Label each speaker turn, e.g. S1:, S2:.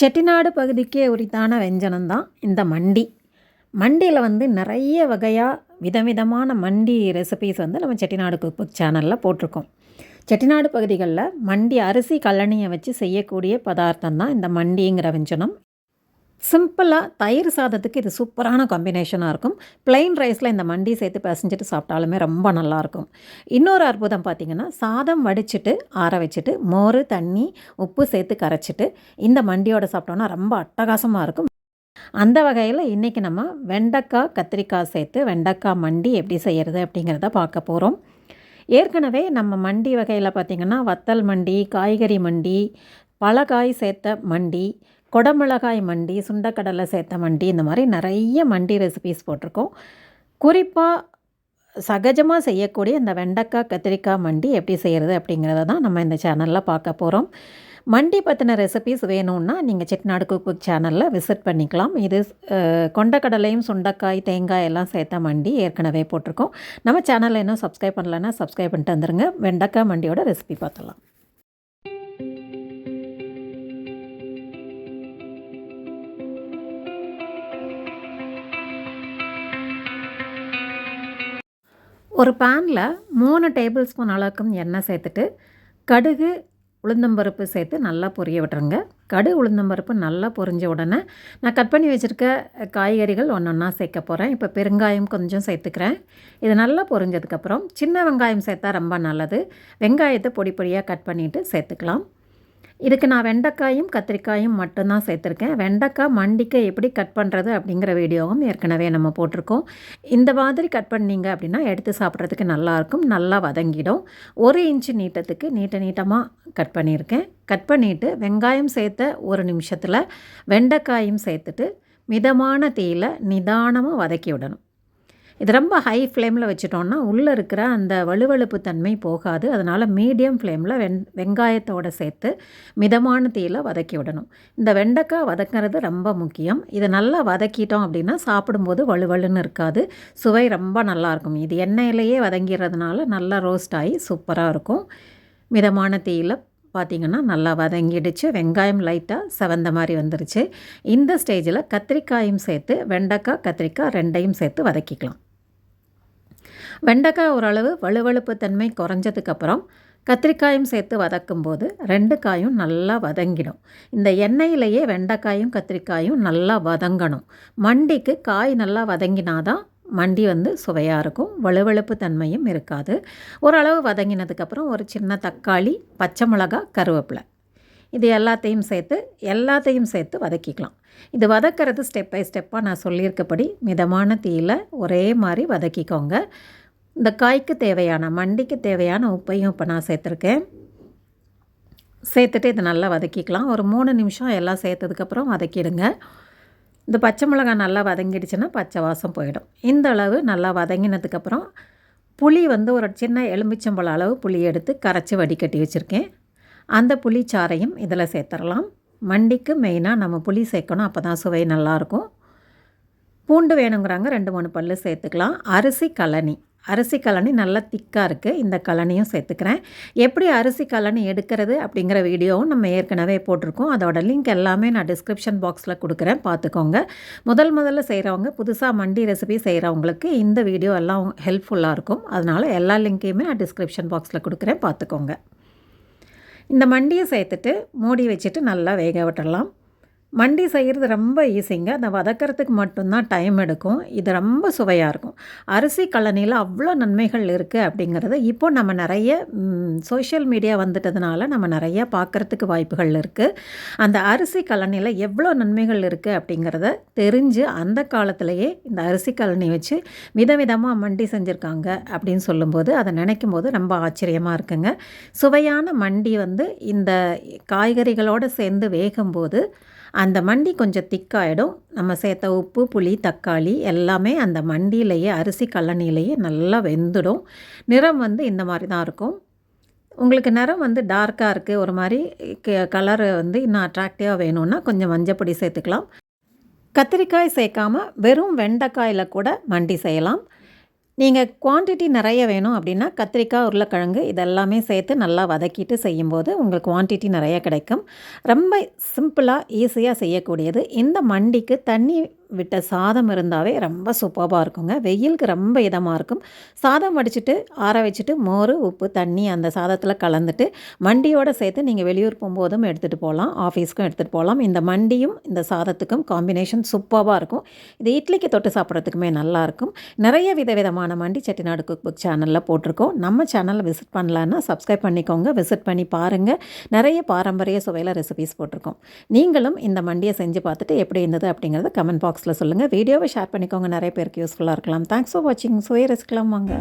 S1: செட்டிநாடு பகுதிக்கே உரித்தான வெஞ்சனம் தான் இந்த மண்டி. மண்டியில் வந்து நிறைய வகையாக விதவிதமான மண்டி ரெசிபீஸ் வந்து நம்ம செட்டிநாடு குக் சேனலில் போட்டிருக்கோம். செட்டிநாடு பகுதிகளில் மண்டி அரிசி கல்லணியை வச்சு செய்யக்கூடிய பதார்த்தம் தான் இந்த மண்டிங்கிற வெஞ்சனம். சிம்பிளாக தயிர் சாதத்துக்கு இது சூப்பரான காம்பினேஷனாக இருக்கும். பிளெயின் ரைஸில் இந்த மண்டி சேர்த்து பிசைஞ்சிட்டு சாப்பிட்டாலுமே ரொம்ப நல்லாயிருக்கும். இன்னொரு அற்புதம் பார்த்திங்கன்னா சாதம் வடிச்சிட்டு ஆற வச்சுட்டு மோர் தண்ணி உப்பு சேர்த்து கரைச்சிட்டு இந்த மண்டியோட சாப்பிட்டோன்னா ரொம்ப அட்டகாசமாக இருக்கும். அந்த வகையில் இன்றைக்கி நம்ம வெண்டைக்காய் கத்திரிக்காய் சேர்த்து வெண்டைக்காய் மண்டி எப்படி செய்கிறது அப்படிங்கிறத பார்க்க போகிறோம் ஏற்கனவே நம்ம மண்டி வகையில் பார்த்திங்கன்னா வத்தல் மண்டி காய்கறி மண்டி பலகாய் சேர்த்த மண்டி கொடமிளகாய் மண்டி சுண்டக்கடலை சேர்த்த மண்டி இந்த மாதிரி நிறைய மண்டி ரெசிபிஸ் போட்டிருக்கோம். குறிப்பாக சகஜமாக செய்யக்கூடிய இந்த வெண்டைக்காய் கத்திரிக்காய் மண்டி எப்படி செய்கிறது அப்படிங்கிறத தான் நம்ம இந்த சேனலில் பார்க்க போகிறோம் மண்டி பற்றின ரெசிபிஸ் வேணும்னா நீங்கள் செட்டிநாடு குக் புக் சேனலில் விசிட் பண்ணிக்கலாம். இது கொண்டக்கடலையும் சுண்டக்காய் தேங்காய் எல்லாம் சேர்த்த மண்டி ஏற்கனவே போட்டிருக்கோம். நம்ம சேனலில் இன்னும் சப்ஸ்கிரைப் பண்ணலன்னா சப்ஸ்கிரைப் பண்ணிட்டு வந்துருங்க. வெண்டைக்காய் மண்டியோட ரெசிபி பார்த்தலாம் ஒரு பேனில் மூணு டேபிள் ஸ்பூன் அளவுக்கும் எண்ணெய் சேர்த்துட்டு கடுகு உளுந்தம்பருப்பு சேர்த்து நல்லா பொரிய விட்டுருங்க. கடுகு உளுந்தம்பருப்பு நல்லா பொரிஞ்ச உடனே நான் கட் பண்ணி வச்சுருக்க காய்கறிகள் ஒன்று ஒன்றா சேர்க்க போகிறேன் இப்போ பெருங்காயம் கொஞ்சம் சேர்த்துக்கிறேன். இது நல்லா பொரிஞ்சதுக்கப்புறம் சின்ன வெங்காயம் சேர்த்தா ரொம்ப நல்லது. வெங்காயத்தை பொடி பொடியாக கட் பண்ணிவிட்டு சேர்த்துக்கலாம். இதுக்கு நான் வெண்டைக்காயும் கத்திரிக்காயும் மட்டும்தான் சேர்த்துருக்கேன். வெண்டைக்காய் மண்டிக்கு எப்படி கட் பண்ணுறது அப்படிங்கிற வீடியோவும் ஏற்கனவே நம்ம போட்டிருக்கோம். இந்த மாதிரி கட் பண்ணீங்க அப்படின்னா எடுத்து சாப்பிட்றதுக்கு நல்லாயிருக்கும் நல்லா வதங்கிடும். ஒரு இன்ச்சு நீட்டத்துக்கு நீட்ட நீட்டமாக கட் பண்ணியிருக்கேன். கட் பண்ணிவிட்டு வெங்காயம் சேர்த்த ஒரு நிமிஷத்தில் வெண்டைக்காயும் சேர்த்துட்டு மிதமான தீயில் நிதானமாக வதக்கி விடணும். இது ரொம்ப ஹை ஃப்ளேமில் வச்சிட்டோம்னா உள்ளே இருக்கிற அந்த வலுவழுப்பு தன்மை போகாது. அதனால் மீடியம் ஃப்ளேமில் வெண் வெங்காயத்தோடு சேர்த்து மிதமான தீயில் வதக்கி விடணும். இந்த வெண்டைக்காய் வதக்கிறது ரொம்ப முக்கியம். இதை நல்லா வதக்கிட்டோம் அப்படின்னா சாப்பிடும்போது வலுவலுன்னு இருக்காது. சுவை ரொம்ப நல்லாயிருக்கும் இது எண்ணெயிலேயே வதங்கிறதுனால நல்லா ரோஸ்ட் ஆகி சூப்பராக இருக்கும். மிதமான தீயில் பார்த்திங்கன்னா நல்லா வதங்கிடுச்சு. வெங்காயம் லைட்டாக செவந்த மாதிரி வந்துருச்சு. இந்த ஸ்டேஜில் கத்திரிக்காயும் சேர்த்து வெண்டைக்காய் கத்திரிக்காய் ரெண்டையும் சேர்த்து வதக்கிக்கலாம். வெண்டைக்காய் ஓரளவு வலுவழுப்பு தன்மை குறைஞ்சதுக்கப்புறம் கத்திரிக்காயும் சேர்த்து வதக்கும்போது ரெண்டு காயும் நல்லா வதங்கிடும். இந்த எண்ணெயிலேயே வெண்டைக்காயும் கத்திரிக்காயும் நல்லா வதங்கணும். மண்டிக்கு காய் நல்லா வதங்கினாதான் மண்டி வந்து சுவையாக இருக்கும் வலுவழுப்பு தன்மையும் இருக்காது. ஓரளவு வதங்கினதுக்கப்புறம் ஒரு சின்ன தக்காளி பச்சை மிளகா கருவேப்பிலை. இது எல்லாத்தையும் சேர்த்து எல்லாத்தையும் சேர்த்து வதக்கிக்கலாம். இது வதக்கிறது ஸ்டெப் பை ஸ்டெப்பாக நான் சொல்லியிருக்கபடி மிதமான தீயில் ஒரே மாதிரி வதக்கிக்கோங்க. இந்த காய்க்கு தேவையான மண்டிக்கு தேவையான உப்பையும் இப்போ நான் சேர்த்துருக்கேன். சேர்த்துட்டு இதை நல்லா வதக்கிக்கலாம். ஒரு மூணு நிமிஷம் எல்லாம் சேர்த்ததுக்கப்புறம் வதக்கிடுங்க. இந்த பச்சை மிளகாய் நல்லா வதங்கிடுச்சுன்னா பச்சை வாசம் போயிடும். இந்த அளவு நல்லா வதங்கினதுக்கப்புறம் புளி வந்து ஒரு சின்ன எலுமிச்சம்பழம் அளவு புளி எடுத்து கரைச்சி வடிகட்டி வச்சுருக்கேன். அந்த புளிச்சாறையும் இதில் சேர்த்துடலாம் மண்டிக்கு மெயினாக நம்ம புளி சேர்க்கணும் அப்போ தான் சுவை நல்லாயிருக்கும் பூண்டு வேணுங்கிறாங்க ரெண்டு மூணு பல்லு சேர்த்துக்கலாம். அரிசி கழனி அரிசி கழனி நல்லா திக்காக இருக்குது இந்த கழனியும் சேர்த்துக்கிறேன். எப்படி அரிசி கழனி எடுக்கிறது அப்படிங்கிற வீடியோவும் நம்ம ஏற்கனவே போட்டிருக்கோம். அதோட லிங்க் எல்லாமே நான் டிஸ்கிரிப்ஷன் பாக்ஸில் கொடுக்குறேன். பார்த்துக்கோங்க. முதல் முதல்ல செய்கிறவங்க புதுசாக மண்டி ரெசிபி செய்கிறவங்களுக்கு இந்த வீடியோ எல்லாம் ஹெல்ப்ஃபுல்லாக இருக்கும். அதனால் எல்லா லிங்க்கையுமே நான் டிஸ்கிரிப்ஷன் பாக்ஸில் கொடுக்குறேன். பார்த்துக்கோங்க. இந்த மண்டியை சேர்த்துட்டு மூடி வச்சுட்டு நல்லா வேக விட்டுடலாம். மண்டி செய்கிறது ரொம்ப ஈஸிங்க அந்த வதக்கிறதுக்கு மட்டும்தான் டைம் எடுக்கும். இது ரொம்ப சுவையாக இருக்கும். அரிசி கழனியில் அவ்வளோ நன்மைகள் இருக்குது அப்படிங்கிறத இப்போ நம்ம நிறைய சோஷியல் மீடியா வந்துட்டதுனால நம்ம நிறைய பார்க்குறதுக்கு வாய்ப்புகள் இருக்குது அந்த அரிசி கழனியில் எவ்வளோ நன்மைகள் இருக்குது அப்படிங்கிறத தெரிஞ்சு அந்த காலத்திலேயே இந்த அரிசி கழனி வச்சு விதவிதமாக மண்டி செஞ்சுருக்காங்க அப்படின்னு சொல்லும்போது அதை நினைக்கும் போது ரொம்ப ஆச்சரியமாக இருக்குங்க. சுவையான மண்டி வந்து இந்த காய்கறிகளோடு சேர்ந்து வேகும்போது அந்த மண்டி கொஞ்சம் திக்காயிடும். நம்ம சேர்த்த உப்பு புளி தக்காளி எல்லாமே அந்த மண்டியிலேயே அரிசி கல்லணியிலேயே நல்லா வெந்துடும். நிறம் வந்து இந்த மாதிரி தான் இருக்கும். உங்களுக்கு நிறம் வந்து டார்க்காக இருக்குது ஒரு மாதிரி கலர் வந்து இன்னும் அட்ராக்டிவாக வேணும்னா கொஞ்சம் மஞ்சப்பொடி சேர்த்துக்கலாம். கத்திரிக்காய் சேர்க்காம வெறும் வெண்டைக்காயில் கூட மண்டி செய்யலாம். நீங்கள் குவான்டிட்டி நிறைய வேணும் அப்படின்னா கத்திரிக்காய் உருளைக்கிழங்கு இதெல்லாமே சேர்த்து நல்லா வதக்கிட்டு செய்யும்போது உங்களுக்கு குவான்டிட்டி நிறைய கிடைக்கும். ரொம்ப சிம்பிளாக ஈஸியாக செய்யக்கூடியது. இந்த மண்டிக்கு தண்ணி விட்ட சாதம் இருந்தாவே ரொம்ப சூப்பராக இருக்குங்க. வெயிலுக்கு ரொம்ப இதமாக இருக்கும். சாதம் வடிச்சிட்டு ஆற வச்சுட்டு மோர் உப்பு தண்ணி அந்த சாதத்தில் கலந்துட்டு மண்டியோடு சேர்த்து நீங்கள் வெளியூர் போகும்போதும் எடுத்துகிட்டு போகலாம் ஆஃபீஸ்க்கும் எடுத்துகிட்டு போகலாம் இந்த மண்டியும் இந்த சாதத்துக்கும் காம்பினேஷன் சூப்பராக இருக்கும். இது இட்லிக்கு தொட்டு சாப்பிட்றதுக்குமே நல்லாயிருக்கும் நிறைய விதவிதமான மண்டி செட்டிநாடு குக் புக் சேனலில் போட்டிருக்கோம். நம்ம சேனலை விசிட் பண்ணலான்னா சப்ஸ்கிரைப் பண்ணிக்கோங்க. விசிட் பண்ணி பாருங்கள் நிறைய பாரம்பரிய சுவையில் ரெசிபிஸ் போட்டிருக்கோம். நீங்களும் இந்த மண்டியை செஞ்சு பார்த்துட்டு எப்படி இருந்தது அப்படிங்கிறத கமெண்ட் பாக்ஸ் பாக்ஸில் சொல்லுங்கள். வீடியோவை ஷேர் பண்ணிக்கோங்க. நிறைய பேருக்கு யூஸ்ஃபுல்லாக இருக்கலாம். தேங்க்ஸ் ஃபார் வாட்சிங் சுய ரசிக்கலாம் வாங்க.